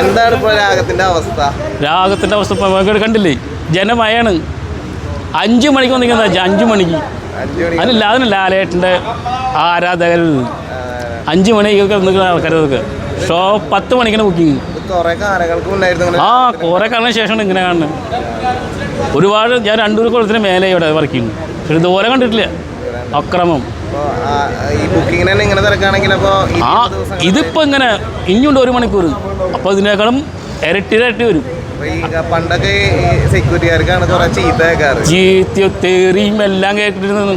എന്താണ് ഇപ്പോൾ രാഗത്തിന്റെ അവസ്ഥ? രാഗത്തിന്റെ അവസ്ഥ കണ്ടില്ലേ? ജനമയാണ്. അഞ്ചു മണിക്ക് വന്നിരിക്കുന്ന അഞ്ചു മണിക്ക്. അതിനില്ല അതിന് ലാലേട്ടന്റെ ആരാധകർ അഞ്ച് മണിക്കൊക്കെ നിൽക്കുന്ന ആൾക്കാരൊക്കെ ഷോ പത്ത് മണിക്കാണ് ബുക്കിങ് ആ കുറേ കാലം ശേഷമാണ് ഇങ്ങനെ കാണുന്നത്. ഒരുപാട് ഞാൻ രണ്ടു കൊല്ലത്തിന് മേലെ ഇവിടെ വർക്ക് ചെയ്യുന്നു പക്ഷെ ഇതുപോലെ കണ്ടിട്ടില്ല. അക്രമം. ഈ ബുക്കിങ്ങിന് തന്നെ ഇങ്ങനെ തിരക്കാണെങ്കിൽ അപ്പൊ ആ ഇതിപ്പോൾ ഇങ്ങനെ ഇനിയുണ്ട് ഒരു മണിക്കൂർ. അപ്പോൾ ഇതിനേക്കാളും ഇരട്ടി ഇരട്ടി വരും. പണ്ടൊക്കെ സെക്യൂരിറ്റിക്കാർക്കാണ് കുറെ ചീത്ത കേൾക്കാറ് ചീത്തയോ എല്ലാം കേട്ടിരുന്നു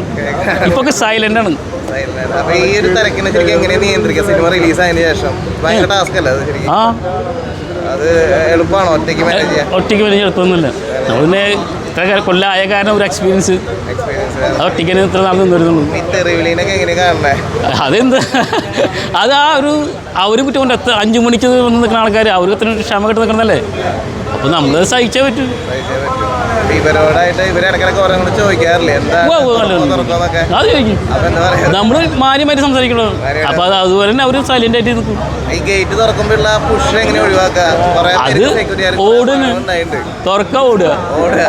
ഇപ്പൊ സൈലന്റ്. ആണ് അപ്പൊ ഈ ഒരു തിരക്കിനെ ശരിക്കും എങ്ങനെ നിയന്ത്രിക്കുക? സിനിമ റിലീസ് ആയതിനു ശേഷം. ഭയങ്കര ടാസ്ക് അല്ലേ അത് ശരിക്കും? ആ. അത് എളുപ്പമാണോ ഒറ്റയ്ക്ക് മാനേജ് ചെയ്യാൻ? ഒറ്റയ്ക്ക് പിന്നെ ഇത്ര കൊല്ലമായ കാരണം ഒരു എക്സ്പീരിയൻസ് അത് ടിക്കറ്റ് ഇത്ര നാൾ നിന്ന് വരുന്നുള്ളൂ. ഈ തെറിവിളിനൊക്കെ എങ്ങനെയാ കാണണേ? അതെന്ത്? അത് ആ ഒരു അവർ കുറ്റം എത്ര അഞ്ചു മണിക്ക് വന്ന് നിൽക്കുന്ന ആൾക്കാർ അവർക്ക് എത്ര ക്ഷമ കെട്ട് നിൽക്കണതല്ലേ അപ്പോൾ നമ്മൾ സഹിച്ചേ പറ്റൂ. ഇവരോടായിട്ട് ഓരോ കൂടെ ചോദിക്കാറില്ലേ? എന്താ. തുറക്കുന്നൊക്കെ അപ്പൊ പറയാ? മാന്യമായിട്ട് സംസാരിക്കണോ അപ്പോൾ അത് അതുപോലെ തന്നെ അവർ സൈലന്റ് ആയിട്ട് നിൽക്കും ഈ ഗേറ്റ് തുറക്കുമ്പോഴുള്ള പുഷ് എങ്ങനെ ഓടുന്നു. തുറക്ക ഓടുക. ഓടുക.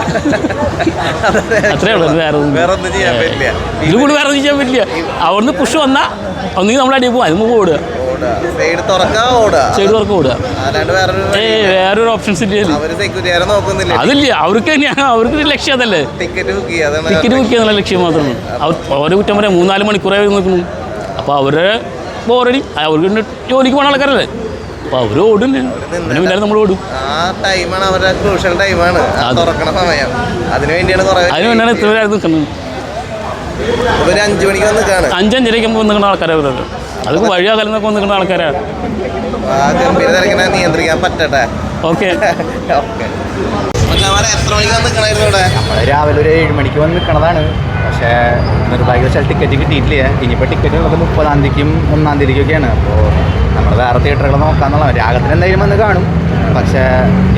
അത്രേ ഉള്ളൂ. വേറെ വേറെ ഒന്നും ചെയ്യാൻ പറ്റില്ല. കൂടി വേറെ ഒന്നും ചെയ്യാൻ പറ്റില്ല. അവിടുന്ന് പുഷ് വന്നാ ഒന്നെങ്കിൽ നമ്മൾ അടിയിൽ പോകും അതിന് മുമ്പ് ഓടുക. സൈഡ് തുറക്കാ ഓടുക. സൈഡ് തുറക്ക ഓടുക. അല്ലാണ്ട് വേറൊരു ഏ വേറൊരു ഓപ്ഷൻസ് ഇല്ല അവർ സെക്യൂരിറ്റിക്കാരെ നോക്കുന്നില്ല? അതില്ല അവർക്ക് തന്നെയാണ് അവർക്ക് ലക്ഷ്യം അതല്ലേ? ടിക്കറ്റ് ബുക്ക് ചെയ്യുക അതാണ് ടിക്കറ്റ് ബുക്ക് ചെയ്യുന്ന ലക്ഷ്യം മാത്രമാണ്. അവർ ഓരോ കുറ്റം പറയാം മൂന്നാൽ മണിക്കൂറായി നിൽക്കുന്നു അപ്പോൾ അവരെ ബോറടി അവർക്ക് ജോലിക്ക് പോകണ ആൾക്കാരല്ലേ? അപ്പോൾ അവർ ഓടും പിന്നെ പിന്നെ നമ്മൾ ഓടും. ആ ടൈമാണ് അവരുടെ ക്രൂഷ്യൽ ടൈമാണ് തുറക്കണ സമയം. അതിനു വേണ്ടിയാണ് കുറെ അതിന് വേണ്ടിയാണ് ഇത്ര നേരം നിൽക്കുന്നത്. ഇപ്പൊ ഒരു അഞ്ചു മണിക്ക് വന്ന് കാണുക അഞ്ചഞ്ചരയ്ക്ക് മുമ്പ് നിൽക്കുന്ന ആൾക്കാരാണ് അവരൊക്കെ അത് വഴിയാകലെന്നൊക്കെ നിൽക്കുന്ന ആൾക്കാരാണ് ആ ഗംഭീര തിരക്കിനെ നിയന്ത്രിക്കാൻ പറ്റട്ടെ. ഓക്കെ. ഓക്കെ. എത്ര മണിക്ക് വന്ന് നിൽക്കണായിരുന്നു ഇവിടെ? നമ്മൾ രാവിലെ ഒരു ഏഴ് മണിക്ക് വന്ന് നിൽക്കണതാണ് പക്ഷേ നിർഭാഗ്യവശാൽ ടിക്കറ്റ് കിട്ടിയിട്ടില്ല. ഇനിയിപ്പോൾ ടിക്കറ്റ് ഉള്ളത് മുപ്പതാം തീയതിക്കും ഒന്നാം തീയതിക്കൊക്കെയാണ്. അപ്പോൾ നമ്മൾ വേറെ തിയേറ്ററുകൾ നോക്കാന്നുള്ള രാഗത്തിന് എന്തായാലും വന്ന് കാണും. പക്ഷേ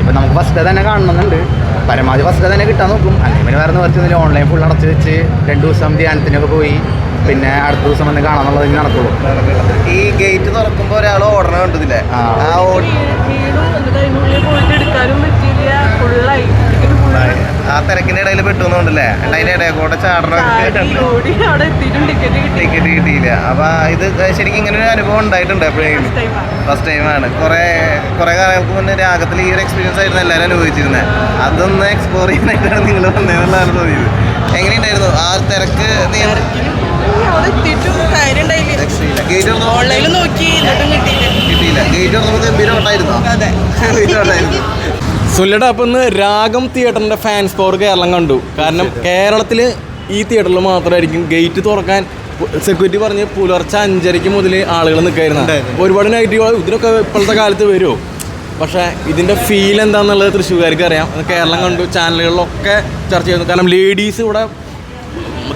ഇപ്പം നമുക്ക് ഫസ്റ്റ് തന്നെ കാണണമെന്നുണ്ട്. പരമാവധി ഫസ്റ്റ് തന്നെ കിട്ടാൻ നോക്കും അല്ലെങ്കിൽ പിന്നെ വേറെ നിവർത്തിയൊന്നുമില്ല ഓൺലൈൻ ഫുൾ അടച്ചു വെച്ച് രണ്ട് ദിവസം ധ്യാനത്തിനൊക്കെ പോയി പിന്നെ അടുത്ത ദിവസം വന്ന് കാണാന്നുള്ളത് തന്നെ നടക്കുള്ളൂ ഈ ഗേറ്റ് തുറക്കുമ്പോൾ ഒരാൾ ഓടണ കണ്ടതില്ലേ ആ. ആ ഓടി തിരക്കിന്റെ ഇടയിൽ പെട്ടുന്നുണ്ടല്ലേ? അതിന്റെ ഇടയിൽ കൂടെ എത്തിയിട്ടും ടിക്കറ്റ് കിട്ടി. ടിക്കറ്റ് കിട്ടിയില്ല. അപ്പൊ ഇത് ശരിക്കും ഇങ്ങനെ ഒരു അനുഭവം ഉണ്ടായിട്ടുണ്ട് എപ്പോഴെങ്കിലും. ഫസ്റ്റ് ടൈമാണ് കുറെ കുറെ കാലങ്ങൾക്ക് മുന്നേ രാഗത്തിൽ ഈ ഒരു എക്സ്പീരിയൻസ് ആയിരുന്നു എല്ലാവരും അനുഭവിച്ചിരുന്നത് അതൊന്ന് എക്സ്പ്ലോർ ചെയ്യാനായിട്ടാണ് നിങ്ങൾ വന്നതെന്നുള്ളതാണ് തോന്നിയത്. എങ്ങനെയുണ്ടായിരുന്നു? ആ തിരക്ക് ഗേറ്റ് കിട്ടിയില്ല. ഗേറ്റ് ഗംഭീരം ഓട്ടായിരുന്നു സുല്ലട അപ്പം ഇന്ന് രാഗം തിയേറ്ററിന്റെ ഫാൻസ് പവർ കേരളം കണ്ടു. കാരണം കേരളത്തിൽ ഈ തിയേറ്ററിൽ മാത്രമായിരിക്കും ഗേറ്റ് തുറക്കാൻ സെക്യൂരിറ്റി പറഞ്ഞ് പുലർച്ചെ അഞ്ചരയ്ക്ക് മുതൽ ആളുകൾ നിൽക്കായിരുന്നു ഒരുപാട് നെഗറ്റീവ് ഇതിനൊക്കെ ഇപ്പോഴത്തെ കാലത്ത് വരുമോ പക്ഷേ ഇതിന്റെ ഫീൽ എന്താണെന്നുള്ളത് തൃശ്ശൂർക്കാർക്ക് അറിയാം. അത് കേരളം കണ്ടു ചാനലുകളിലൊക്കെ ചർച്ച ചെയ്യുന്നു കാരണം ലേഡീസ് ഇവിടെ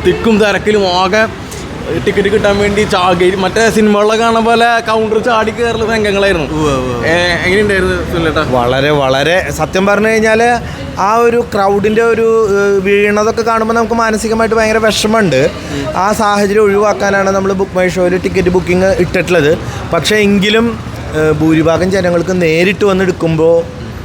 തിക്കും തിരക്കിലും ആകെ ടിക്കറ്റ് കിട്ടാൻ വേണ്ടി മറ്റേ സിനിമകളിലൊക്കെ കാണാൻ പോലെ കൗണ്ടർ ചാടി കയറുന്ന രംഗങ്ങളായിരുന്നു. എങ്ങനെയുണ്ടായിരുന്നു വളരെ വളരെ. സത്യം പറഞ്ഞു കഴിഞ്ഞാൽ ആ ഒരു ക്രൗഡിന്റെ ഒരു വീണതൊക്കെ കാണുമ്പോൾ നമുക്ക് മാനസികമായിട്ട് ഭയങ്കര വിഷമമുണ്ട്. ആ സാഹചര്യം ഒഴിവാക്കാനാണ് നമ്മൾ ബുക്ക് മൈ ഷോയിൽ ടിക്കറ്റ് ബുക്കിംഗ് ഇട്ടിട്ടുള്ളത്. പക്ഷേ എങ്കിലും ഭൂരിഭാഗം ജനങ്ങൾക്ക് നേരിട്ട് വന്നെടുക്കുമ്പോൾ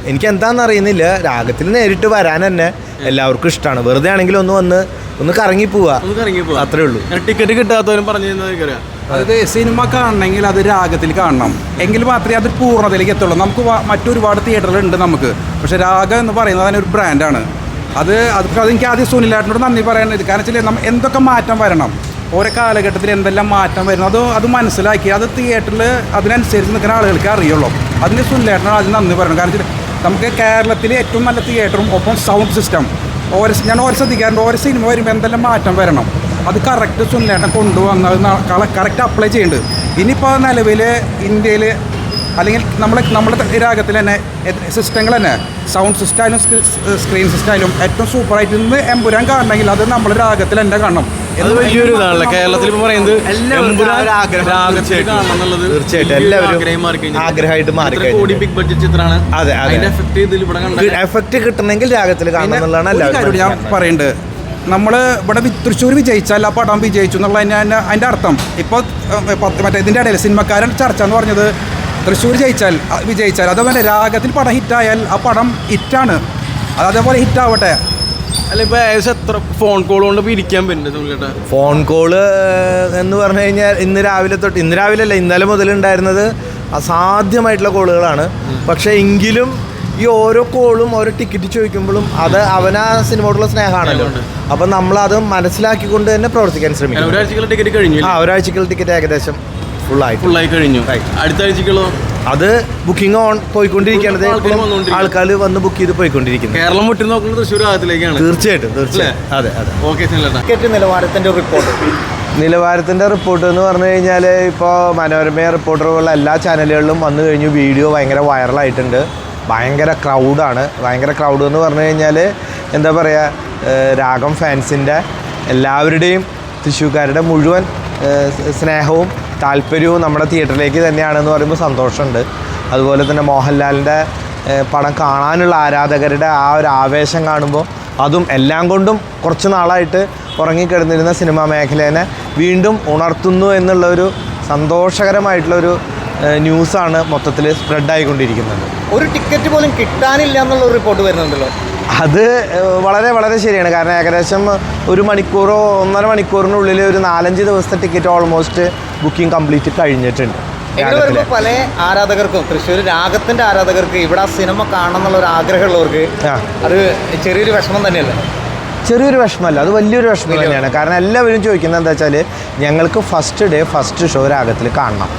എനിക്ക് എന്താണെന്ന് അറിയുന്നില്ല. രാഗത്തിൽ നേരിട്ട് വരാൻ തന്നെ എല്ലാവർക്കും ഇഷ്ടമാണ് വെറുതെ ആണെങ്കിലും ഒന്ന് വന്ന് ഒന്ന് കറങ്ങി പോവാ. ഒന്ന് കറങ്ങി പോവാ. അത്രേ ഉള്ളൂ. ടിക്കറ്റ് കിട്ടാത്തവരും പറഞ്ഞു തന്നതായിരിക്കും അത് സിനിമ കാണണമെങ്കിൽ അത് രാഗത്തിൽ കാണണം. എങ്കിൽ മാത്രമേ അത് പൂർണതയിലേക്ക് എത്തുള്ളൂ. നമുക്ക് മറ്റൊരുപാട് തിയേറ്ററുകളുണ്ട് നമുക്ക്. പക്ഷേ രാഗം എന്ന് പറയുന്നത് അതിനൊരു ബ്രാൻഡാണ് അത് അത് അതെനിക്ക് ആദ്യം സുനിലേട്ടനോട് നന്ദി പറയാനുള്ളത് കാരണം വെച്ചാൽ നമ്മൾ എന്തൊക്കെ മാറ്റം വരണം? ഓരോ കാലഘട്ടത്തിൽ എന്തെല്ലാം മാറ്റം വരുന്നു അത് അത് മനസ്സിലാക്കി അത് തിയേറ്ററിൽ അതിനനുസരിച്ച് നിൽക്കുന്ന ആളുകൾക്ക് അറിയുള്ളൂ. അതിന് സുനിലേട്ടനോട് ആദ്യം നന്ദി പറയണം. കാരണം വെച്ചാൽ നമുക്ക് കേരളത്തിലെ ഏറ്റവും നല്ല തിയേറ്ററും ഒപ്പം സൗണ്ട് സിസ്റ്റം ഓരോ ഞാൻ ഓരോ ശ്രദ്ധിക്കാറുണ്ട്. ഓരോ സിനിമ വരുമ്പോൾ എന്തെല്ലാം മാറ്റം വരണം? അത് കറക്റ്റ് സുനിലേട്ടൻ കൊണ്ടുവന്ന് അത് കറക്റ്റ് അപ്ലൈ ചെയ്യുന്നുണ്ട് ഇനിയിപ്പോൾ നിലവിൽ ഇന്ത്യയിൽ അല്ലെങ്കിൽ നമ്മളെ നമ്മുടെ രാഗത്തിൽ തന്നെ സിസ്റ്റങ്ങൾ തന്നെ. സൗണ്ട് സിസ്റ്റമായാലും സ്ക്രീൻ സിസ്റ്റമായാലും ഏറ്റവും സൂപ്പറായിട്ട് ഇന്ന് എമ്പുരാൻ കാണണമെങ്കിൽ അത് നമ്മുടെ രാഗത്തിൽ തന്നെ കാണണം. വലിയൊരു ഇതാണല്ലോ. കേരളത്തിൽ ഇപ്പൊ പറയുന്നത് തീർച്ചയായിട്ടും. എല്ലാവരും. ആഗ്രഹമായിട്ട് മാറി കോടി ബിഗ് ബഡ്ജറ്റ് ചിത്രമാണ്. അതെ, അതെ. എഫക്ട് കിട്ടണമെങ്കിൽ രാഗത്തിൽ കാണണം എന്നുള്ളതാണ് എല്ലാവരും ഞാൻ പറയേണ്ടത് നമ്മൾ ഇവിടെ തൃശ്ശൂർ വിജയിച്ചാൽ ആ പടം വിജയിച്ചു എന്നുള്ള അതിന്റെ അതിന്റെ അർത്ഥം. ഇപ്പോൾ മറ്റേ ഇതിന്റെ ഇടയിൽ സിനിമക്കാരൻ ചർച്ച എന്ന് പറഞ്ഞത് തൃശ്ശൂർ ജയിച്ചാൽ വിജയിച്ചാൽ. അതുപോലെ രാഗത്തിൽ പടം ഹിറ്റായാൽ ആ പടം ഹിറ്റാണ് അത് അതേപോലെ ഹിറ്റാവട്ടെ അല്ല ഇപ്പൊ ഏകദേശം എത്ര ഫോൺ കോൾ കൊണ്ട് ഇപ്പൊ ഇരിക്കാൻ പറ്റുന്നുണ്ട് ഫോൺ കോൾ എന്ന് പറഞ്ഞു കഴിഞ്ഞാൽ ഇന്ന് രാവിലെ തൊട്ട് ഇന്ന് രാവിലെ അല്ല ഇന്നലെ മുതൽ ഉണ്ടായിരുന്നത് അസാധ്യമായിട്ടുള്ള കോളുകളാണ്. പക്ഷേ എങ്കിലും ഈ ഓരോ കോളും ഓരോ ടിക്കറ്റ് ചോദിക്കുമ്പോഴും അത് അവനാ സിനിമയോടുള്ള സ്നേഹമാണല്ലോ. അപ്പം നമ്മളത് മനസ്സിലാക്കിക്കൊണ്ട് തന്നെ പ്രവർത്തിക്കാൻ ശ്രമിക്കും ഒരാഴ്ചക്കുള്ള ടിക്കറ്റ് കഴിഞ്ഞു ആ ഒരാഴ്ചക്കുള്ള ടിക്കറ്റ് ഏകദേശം ഫുള്ളായി ഫുള്ളായി കഴിഞ്ഞു. അടുത്ത ആഴ്ചക്കുള്ളോ അത് ബുക്കിംഗ് ഓൺ പോയിക്കൊണ്ടിരിക്കുകയാണ് ആൾക്കാര് ആൾക്കാർ വന്ന് ബുക്ക് ചെയ്ത് പോയിക്കൊണ്ടിരിക്കുന്നത് കേരളം മുട്ടി നോക്കുന്നത് തൃശ്ശൂർ ഭാഗത്തിലേക്കാണ്. തീർച്ചയായിട്ടും തീർച്ചയായിട്ടും. അതെ അതെ. ഓക്കെ ടിക്കറ്റ് നിലവാരത്തിന്റെ റിപ്പോർട്ട് നിലവാരത്തിന്റെ റിപ്പോർട്ട് എന്ന് പറഞ്ഞു കഴിഞ്ഞാൽ ഇപ്പോൾ മനോരമ റിപ്പോർട്ടർ പോലുള്ള എല്ലാ ചാനലുകളിലും വന്നു കഴിഞ്ഞു. വീഡിയോ ഭയങ്കര വൈറലായിട്ടുണ്ട് ഭയങ്കര ക്രൗഡാണ് ഭയങ്കര ക്രൗഡ് എന്ന് പറഞ്ഞു കഴിഞ്ഞാൽ എന്താ പറയുക രാഗം ഫാൻസിന്റെ എല്ലാവരുടെയും തൃശ്ശൂക്കാരുടെ മുഴുവൻ സ്നേഹവും താല്പര്യവും നമ്മുടെ തിയേറ്ററിലേക്ക് തന്നെയാണെന്ന് പറയുമ്പോൾ സന്തോഷമുണ്ട്. അതുപോലെ തന്നെ മോഹൻലാലിന്റെ പടം കാണാനുള്ള ആരാധകരുടെ ആ ഒരു ആവേശം കാണുമ്പോൾ അതും എല്ലാം കൊണ്ടും കുറച്ച് നാളായിട്ട് ഉറങ്ങിക്കിടന്നിരുന്ന സിനിമാ മേഖലേനെ വീണ്ടും ഉണർത്തുന്നു എന്നുള്ളൊരു സന്തോഷകരമായിട്ടുള്ളൊരു ന്യൂസാണ് മൊത്തത്തിൽ സ്പ്രെഡായിക്കൊണ്ടിരിക്കുന്നത്. ഒരു ടിക്കറ്റ് പോലും കിട്ടാനില്ല എന്നുള്ള റിപ്പോർട്ട് വരുന്നുണ്ടല്ലോ. അത് വളരെ വളരെ ശരിയാണ്. കാരണം ഏകദേശം ഒരു മണിക്കൂറോ ഒന്നര മണിക്കൂറിനുള്ളിൽ ഒരു നാലഞ്ച് ദിവസത്തെ ടിക്കറ്റ് ഓൾമോസ്റ്റ് ബുക്കിംഗ് കംപ്ലീറ്റ് കഴിഞ്ഞിട്ടുണ്ട്. പല ആരാധകർക്കും തൃശ്ശൂർ രാഗത്തിന്റെ ആരാധകർക്ക് ഇവിടെ ആ സിനിമ കാണണം എന്നുള്ള ഒരു ആഗ്രഹമുള്ളവർക്ക്. അത് ചെറിയൊരു വിഷമം തന്നെയല്ലേ? ചെറിയൊരു വിഷമമല്ല അത് വലിയൊരു വിഷമം തന്നെയാണ്. കാരണം എല്ലാവരും ചോദിക്കുന്നത് എന്താ വെച്ചാൽ ഞങ്ങൾക്ക് ഫസ്റ്റ് ഡേ ഫസ്റ്റ് ഷോ രാഗത്തിൽ കാണണം.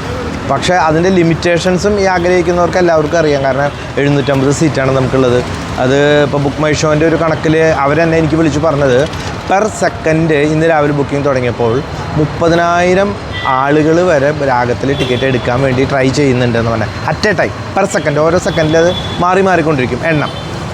പക്ഷേ അതിന്റെ ലിമിറ്റേഷൻസും ഈ ആഗ്രഹിക്കുന്നവർക്ക് എല്ലാവർക്കും അറിയാം. കാരണം എഴുന്നൂറ്റമ്പത് സീറ്റാണ് നമുക്കുള്ളത്. അത് ഇപ്പോൾ ബുക്ക് മൈ ഷോന്റെ ഒരു കണക്കിൽ അവരെന്നെ എനിക്ക് വിളിച്ച് പറഞ്ഞത് പെർ സെക്കൻഡ് ഇന്ന് രാവിലെ ബുക്കിംഗ് തുടങ്ങിയപ്പോൾ മുപ്പതിനായിരം ആളുകൾ വരെ രാഗത്തിൽ ടിക്കറ്റ് എടുക്കാൻ വേണ്ടി ട്രൈ ചെയ്യുന്നുണ്ടെന്ന് പറഞ്ഞാൽ at a time per second ഓരോ സെക്കൻഡിൽ അത് മാറി മാറിക്കൊണ്ടിരിക്കും എണ്ണം.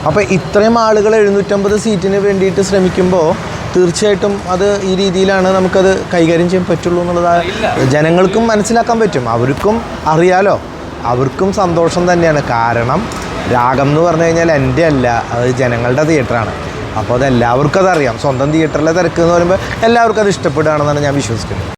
അപ്പോൾ ഇത്രയും ആളുകൾ എഴുന്നൂറ്റമ്പത് സീറ്റിന് വേണ്ടിയിട്ട് ശ്രമിക്കുമ്പോൾ തീർച്ചയായിട്ടും അത് ഈ രീതിയിലാണ് നമുക്കത് കൈകാര്യം ചെയ്യാൻ പറ്റുള്ളൂ എന്നുള്ളത് ജനങ്ങൾക്കും മനസ്സിലാക്കാൻ പറ്റും. അവർക്കും അറിയാലോ. അവർക്കും സന്തോഷം തന്നെയാണ്. കാരണം രാഗം എന്ന് പറഞ്ഞു കഴിഞ്ഞാൽ എന്റെ അല്ല അത് ജനങ്ങളുടെ തിയേറ്ററാണ് അപ്പോൾ അത് എല്ലാവർക്കും അതറിയാം. സ്വന്തം തിയേറ്ററിലെ തിരക്ക് എന്ന് പറയുമ്പോൾ എല്ലാവർക്കും അത് ഇഷ്ടപ്പെടുകയാണെന്നാണ് ഞാൻ വിശ്വസിക്കുന്നത്.